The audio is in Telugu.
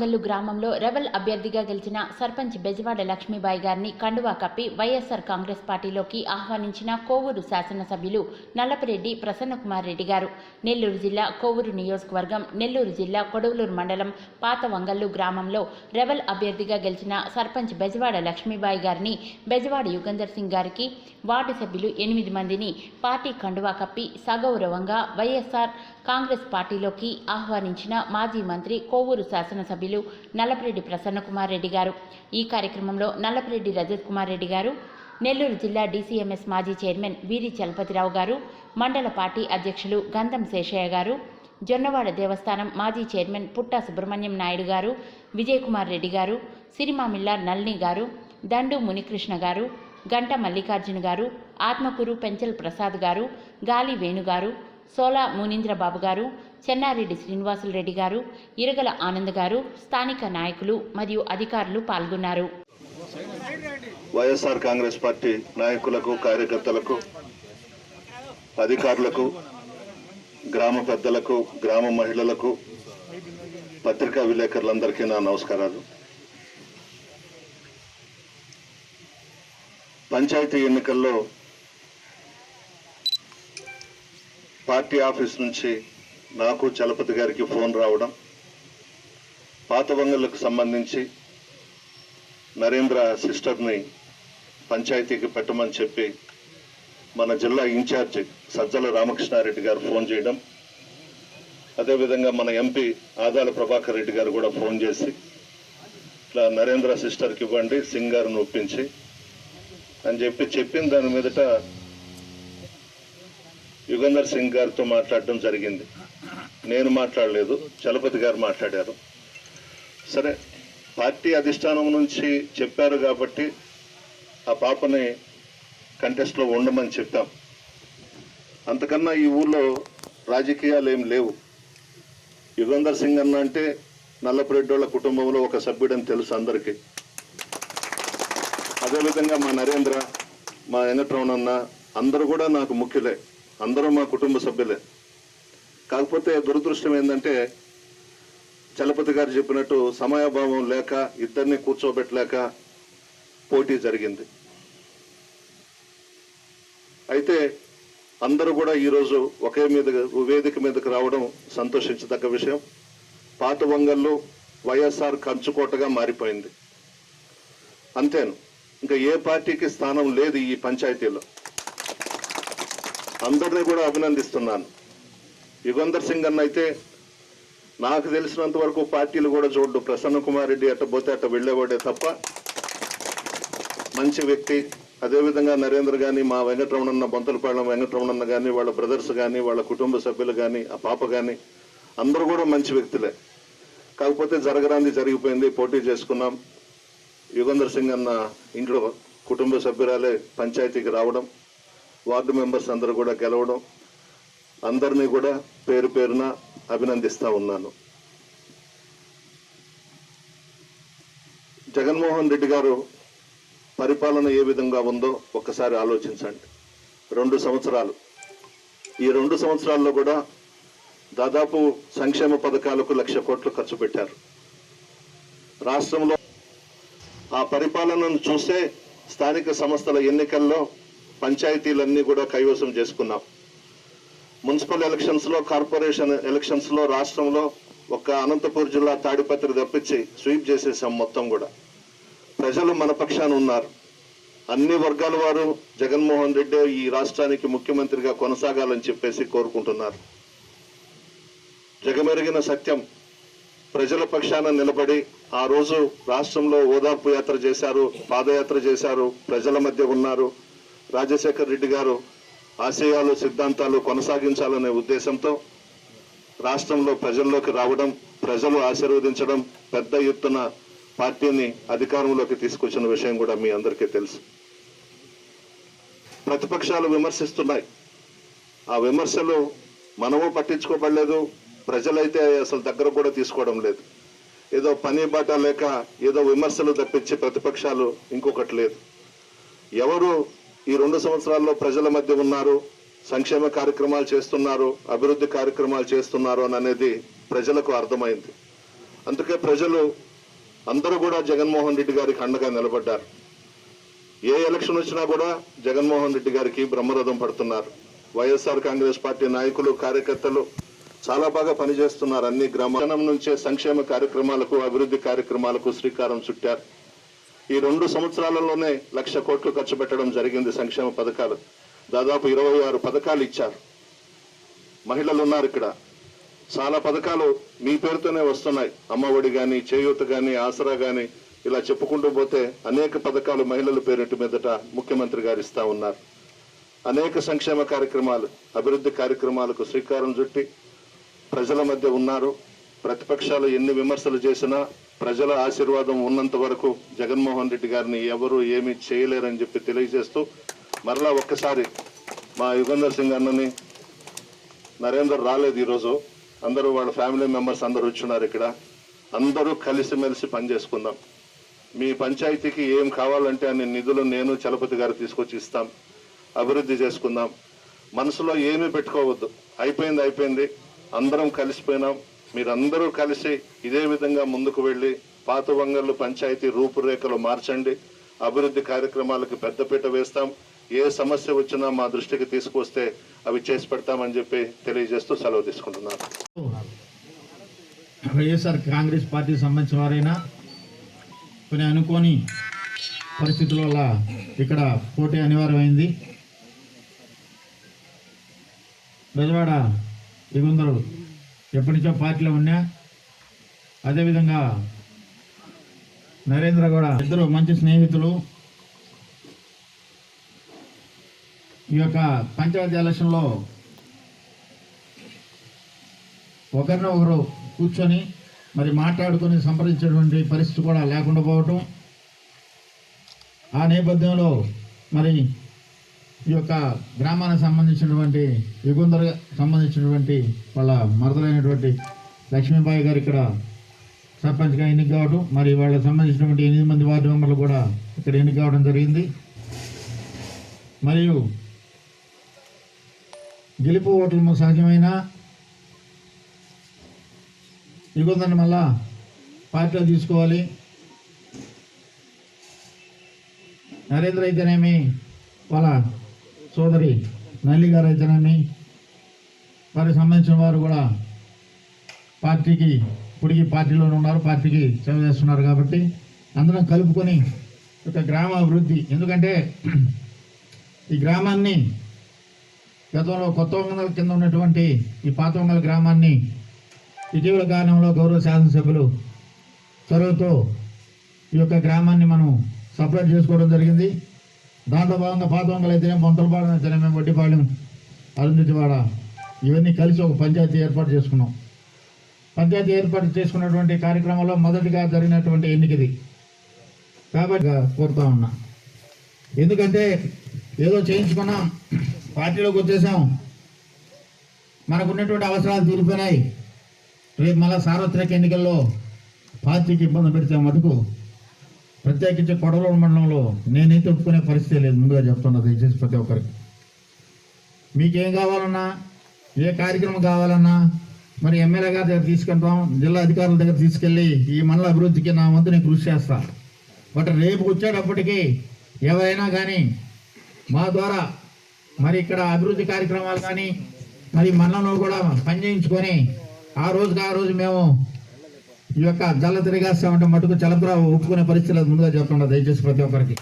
మంగళ్ళు వంగల్లు గ్రామంలో రెబల్ అభ్యర్థిగా గెలిచిన సర్పంచ్ బెజవాడ లక్ష్మీబాయి గారిని కండువా కప్పి వైఎస్ఆర్ కాంగ్రెస్ పార్టీలోకి ఆహ్వానించిన కోవూరు శాసనసభ్యులు నల్లపిరెడ్డి ప్రసన్నకుమార్ రెడ్డి గారు. నెల్లూరు జిల్లా కోవూరు నియోజకవర్గం నెల్లూరు జిల్లా కొడవలూరు మండలం పాత వంగల్లు గ్రామంలో రెబల్ అభ్యర్థిగా గెలిచిన సర్పంచ్ బెజవాడ లక్ష్మీబాయి గారిని బెజవాడ యుగంధర్ సింగ్ గారికి వార్డు సభ్యులు ఎనిమిది మందిని పార్టీ కండువా కప్పి సగౌరవంగా వైఎస్ఆర్ కాంగ్రెస్ పార్టీలోకి ఆహ్వానించిన మాజీ మంత్రి కోవూరు శాసనసభ్యులు నల్లపరెడ్డి ప్రసన్నకుమార్ రెడ్డి గారు ఈ కార్యక్రమంలో నల్లపరెడ్డి రజత్ కుమార్ రెడ్డి గారు నెల్లూరు జిల్లా డీసీఎంఎస్ మాజీ చైర్మన్ వీరి చలపతిరావు గారు మండల పార్టీ అధ్యక్షులు గంధం శేషయ్య గారు జొన్నవాడ దేవస్థానం మాజీ చైర్మన్ పుట్టా సుబ్రహ్మణ్యం నాయుడు గారు విజయకుమార్ రెడ్డి గారు సిరిమామిల్లా నల్ని గారు దండు మునికృష్ణ గారు గంట మల్లికార్జున గారు ఆత్మకూరు పెంచల్ ప్రసాద్ గారు గాలి వేణుగారు. సోలా మునీంద్రబాబు గారు చెన్నారెడ్డి శ్రీనివాసులు రెడ్డి గారు ఇరగల ఆనంద్ గారు స్థానిక నాయకులు మరియు అధికారులు పాల్గొన్నారు. వైఎస్ఆర్ కాంగ్రెస్ పార్టీ నాయకులకు కార్యకర్తలకు అధికారులకు గ్రామ పెద్దలకు గ్రామ మహిళలకు పత్రికా విలేకరులందరికీ నా నమస్కారాలు. పంచాయతీ ఎన్నికల్లో పార్టీ ఆఫీస్ నుంచి నాకు చలపతి గారికి ఫోన్ రావడం పాత వంగలకు సంబంధించి నరేంద్ర సిస్టర్ని పంచాయతీకి పెట్టమని చెప్పి మన జిల్లా ఇన్ఛార్జ్ సజ్జల రామకృష్ణారెడ్డి గారు ఫోన్ చేయడం అదేవిధంగా మన ఎంపీ ఆదాల ప్రభాకర్ రెడ్డి గారు కూడా ఫోన్ చేసి ఇట్లా నరేంద్ర సిస్టర్కి ఇవ్వండి సింగ్ గారిని ఒప్పించి అని చెప్పి చెప్పిన దాని మీదట యుగంధర్ సింగ్ గారితో మాట్లాడడం జరిగింది. నేను మాట్లాడలేదు చలపతి గారు మాట్లాడారు. సరే పార్టీ అధిష్టానం నుంచి చెప్పారు కాబట్టి ఆ పాపని కంటెస్ట్లో ఉండమని చెప్పాం. అంతకన్నా ఈ ఊళ్ళో రాజకీయాలు ఏం లేవు. యుగంధర్ సింగ్ అన్న అంటే నల్లపురెడ్డోళ్ళ కుటుంబంలో ఒక సభ్యుడని తెలుసు అందరికీ. అదేవిధంగా మా నరేంద్ర మా వెంకట్రమణ అన్న అందరూ కూడా నాకు ముఖ్యులే. అందరూ మా కుటుంబ సభ్యులే. కాకపోతే దురదృష్టం ఏంటంటే చలపతి గారు చెప్పినట్టు సమయాభావం లేక ఇద్దరిని కూర్చోబెట్టలేక పోటీ జరిగింది. అయితే అందరూ కూడా ఈరోజు ఒకే మీద వేదిక మీదకి రావడం సంతోషించదగ్గ విషయం. పాత వంగల్లో వైఎస్ఆర్ కంచుకోటగా మారిపోయింది. అంతేను. ఇంకా ఏ పార్టీకి స్థానం లేదు ఈ పంచాయతీలో. అందరినీ కూడా అభినందిస్తున్నాను. యుగంధర్ సింగ్ అన్న అయితే నాకు తెలిసినంత వరకు పార్టీలు కూడా చూడ్డు. ప్రసన్న కుమార్ రెడ్డి అట్ట పోతే అట్ట వెళ్ళేవాడే తప్ప మంచి వ్యక్తి. అదేవిధంగా నరేంద్ర కానీ మా వెంకటరమణన్న బొంతలపాళెం వెంకటరమణన్న కానీ వాళ్ళ బ్రదర్స్ కానీ వాళ్ళ కుటుంబ సభ్యులు కానీ ఆ పాప కానీ అందరూ కూడా మంచి వ్యక్తులే. కాకపోతే జరగరాంది జరిగిపోయింది పోటీ చేసుకున్నాం. యుగంధర్ సింగ్ అన్న ఇంట్లో కుటుంబ సభ్యురాలే పంచాయతీకి రావడం. వార్డు మెంబర్స్ అందరూ కూడా గెలవడం అందరినీ కూడా పేరు పేరున అభినందిస్తా ఉన్నాను. జగన్మోహన్ రెడ్డి గారు పరిపాలన ఏ విధంగా ఉందో ఒక్కసారి ఆలోచించండి. రెండు సంవత్సరాలు. ఈ రెండు సంవత్సరాల్లో కూడా దాదాపు సంక్షేమ పథకాలకు లక్ష కోట్లు ఖర్చు పెట్టారు. రాష్ట్రంలో ఆ పరిపాలనను చూస్తే స్థానిక సంస్థల ఎన్నికల్లో పంచాయతీలన్నీ కూడా కైవసం చేసుకున్నాం. మున్సిపల్ ఎలక్షన్స్లో కార్పొరేషన్ ఎలక్షన్స్లో రాష్ట్రంలో ఒక అనంతపూర్ జిల్లా తాడిపత్రి తప్పించి స్వీప్ చేసేసాం మొత్తం కూడా. ప్రజలు మన పక్షాన ఉన్నారు. అన్ని వర్గాల వారు జగన్మోహన్ రెడ్డి ఈ రాష్ట్రానికి ముఖ్యమంత్రిగా కొనసాగాలని చెప్పేసి కోరుకుంటున్నారు. జగమెరిగిన సత్యం ప్రజల పక్షాన నిలబడి ఆ రోజు రాష్ట్రంలో ఓదార్పు యాత్ర చేశారు పాదయాత్ర చేశారు ప్రజల మధ్య ఉన్నారు. రాజశేఖర్ రెడ్డి గారు ఆశయాలు సిద్ధాంతాలు కొనసాగించాలనే ఉద్దేశంతో రాష్ట్రంలో ప్రజల్లోకి రావడం ప్రజలు ఆశీర్వదించడం పెద్ద ఎత్తున పార్టీని అధికారంలోకి తీసుకొచ్చిన విషయం కూడా మీ అందరికీ తెలుసు. ప్రతిపక్షాలు విమర్శిస్తున్నాయి. ఆ విమర్శలు మనము పట్టించుకోబడలేదు ప్రజలైతే అసలు దగ్గర కూడా తీసుకోవడం లేదు. ఏదో పని బాట లేక ఏదో విమర్శలు తప్పించి ప్రతిపక్షాలు ఇంకొకటి లేదు. ఎవరు ఈ రెండు సంవత్సరాల్లో ప్రజల మధ్య ఉన్నారు సంక్షేమ కార్యక్రమాలు చేస్తున్నారు అభివృద్ధి కార్యక్రమాలు చేస్తున్నారు అని అనేది ప్రజలకు అర్థమైంది. అందుకే ప్రజలు అందరూ కూడా జగన్మోహన్ రెడ్డి గారికి అండగా నిలబడ్డారు. ఏ ఎలక్షన్ వచ్చినా కూడా జగన్మోహన్ రెడ్డి గారికి బ్రహ్మరథం పడుతున్నారు. వైఎస్ఆర్ కాంగ్రెస్ పార్టీ నాయకులు కార్యకర్తలు చాలా బాగా పనిచేస్తున్నారు అన్ని గ్రామాల నుంచే సంక్షేమ కార్యక్రమాలకు అభివృద్ధి కార్యక్రమాలకు శ్రీకారం చుట్టారు. ఈ రెండు సంవత్సరాలలోనే లక్ష కోట్లు ఖర్చు పెట్టడం జరిగింది సంక్షేమ పథకాలు. దాదాపు ఇరవై ఆరు పథకాలు ఇచ్చారు. మహిళలు ఉన్నారు ఇక్కడ. చాలా పథకాలు మీ పేరుతోనే వస్తున్నాయి. అమ్మఒడి కానీ చేయూత కానీ ఆసరా కానీ ఇలా చెప్పుకుంటూ పోతే అనేక పథకాలు మహిళల పేరింటి మీదట ముఖ్యమంత్రి గారు ఇస్తా ఉన్నారు. అనేక సంక్షేమ కార్యక్రమాలు అభివృద్ధి కార్యక్రమాలకు శ్రీకారం చుట్టి ప్రజల మధ్య ఉన్నారు. ప్రతిపక్షాలు ఎన్ని విమర్శలు చేసినా ప్రజల ఆశీర్వాదం ఉన్నంత వరకు జగన్మోహన్ రెడ్డి గారిని ఎవరు ఏమీ చేయలేరని చెప్పి తెలియజేస్తూ మరలా ఒక్కసారి మా యుగంధర్ సింగ్ అన్నని నరేందర్ రాలేదు ఈరోజు. అందరూ వాళ్ళ ఫ్యామిలీ మెంబర్స్ అందరూ వచ్చున్నారు ఇక్కడ. అందరూ కలిసిమెలిసి పనిచేసుకుందాం. మీ పంచాయతీకి ఏం కావాలంటే అన్ని నిధులు నేను చలపతి గారు తీసుకొచ్చి ఇస్తాం. అభివృద్ధి చేసుకుందాం. మనసులో ఏమీ పెట్టుకోవద్దు. అయిపోయింది అయిపోయింది. అందరం కలిసిపోయినాం. మీరందరూ కలిసి ఇదే విధంగా ముందుకు వెళ్ళి పాత వంగళ్ళు పంచాయతీ రూపురేఖలు మార్చండి. అభివృద్ధి కార్యక్రమాలకు పెద్దపీట వేస్తాం. ఏ సమస్య వచ్చినా మా దృష్టికి తీసుకొస్తే అవి చేసి పెడతామని చెప్పి తెలియజేస్తూ సెలవు తీసుకుంటున్నాను. వైఎస్ఆర్ కాంగ్రెస్ పార్టీకి సంబంధించిన వారైనా కొన్ని అనుకోని పరిస్థితుల వల్ల ఇక్కడ పోటీ అనివార్యమైంది. బెజవాడ ఇగుందరు ఎప్పటి నుంచో పార్టీలో ఉన్నా అదేవిధంగా నరేంద్ర కూడా ఇద్దరు మంచి స్నేహితులు. ఈ యొక్క పంచాయతీ ఎలక్షన్లో ఒకరిని ఒకరు కూర్చొని మరి మాట్లాడుకొని సంప్రదించేటువంటి పరిస్థితి కూడా లేకుండా పోవటం. ఆ నేపథ్యంలో మరి ఈ యొక్క గ్రామానికి సంబంధించినటువంటి యుగుందర్ సంబంధించినటువంటి వాళ్ళ మరదలైనటువంటి లక్ష్మీబాయి గారు ఇక్కడ సర్పంచ్గా ఎన్నిక కావడం మరి వాళ్ళకి సంబంధించినటువంటి ఎనిమిది మంది వార్డు మెంబర్లు కూడా ఇక్కడ ఎన్నిక కావడం జరిగింది. మరియు గెలుపు ఓటము సహజమైన యుగంధర్ని మళ్ళా పార్టీలో తీసుకోవాలి. నరేంద్ర అయితేనేమి వాళ్ళ సోదరి నల్లి గారు అయితేనేమి? వారికి సంబంధించిన వారు కూడా పార్టీకి ఇప్పటికీ పార్టీలోనే ఉన్నారు పార్టీకి సేవ చేస్తున్నారు కాబట్టి అందరం కలుపుకొని ఒక గ్రామ అభివృద్ధి ఎందుకంటే ఈ గ్రామాన్ని గతంలో కొత్త వంగల కింద ఉన్నటువంటి ఈ పాత వంగల గ్రామాన్ని ఇటీవల కాలంలో గౌరవ శాసనసభ్యులు చొరవతో ఈ యొక్క గ్రామాన్ని మనం సపరేట్ చేసుకోవడం జరిగింది. దాంట్లో భాగంగా పాత వంగలు అయితేనే మొంతలపాడు అయితేనే మేము వడ్డిపాళెం అరుంధతివాడ ఇవన్నీ కలిసి ఒక పంచాయతీ ఏర్పాటు చేసుకున్నాం. పంచాయతీ ఏర్పాటు చేసుకున్నటువంటి కార్యక్రమంలో మొదటిగా జరిగినటువంటి ఎన్నికది. కాబట్టి కోరుతా ఉన్నా. ఎందుకంటే ఏదో చేయించుకున్నాం పార్టీలోకి వచ్చేసాం. మనకున్నటువంటి అవసరాలు తీరిపోయినాయి. రేపు మళ్ళీ సార్వత్రిక ఎన్నికల్లో పార్టీకి ఇబ్బంది పెడితే మటుకు ప్రత్యేకించి కొడవలూరు మండలంలో నేనైతే ఒప్పుకునే పరిస్థితి లేదు. ముందుగా చెప్తున్నా దయచేసి ప్రతి ఒక్కరికి. మీకేం కావాలన్నా ఏ కార్యక్రమం కావాలన్నా మరి ఎమ్మెల్యే గారి దగ్గర తీసుకెళ్తాం జిల్లా అధికారుల దగ్గర తీసుకెళ్ళి ఈ మండల అభివృద్ధికి నా వంతు నేను కృషి చేస్తా. బట్ రేపు వచ్చేటప్పటికి ఎవరైనా కానీ మా ద్వారా మరి ఇక్కడ అభివృద్ధి కార్యక్రమాలు కానీ మరి మండలంలో కూడా పనిచేయించుకొని ఆ రోజుకి ఆ రోజు మేము ఈ యొక్క జల్ల తిరిగేస్తామంటే మటుకు చలపరా ఒప్పుకునే పరిస్థితి ముందుగా చెప్పండి దయచేసి ప్రతి ఒక్కరికి.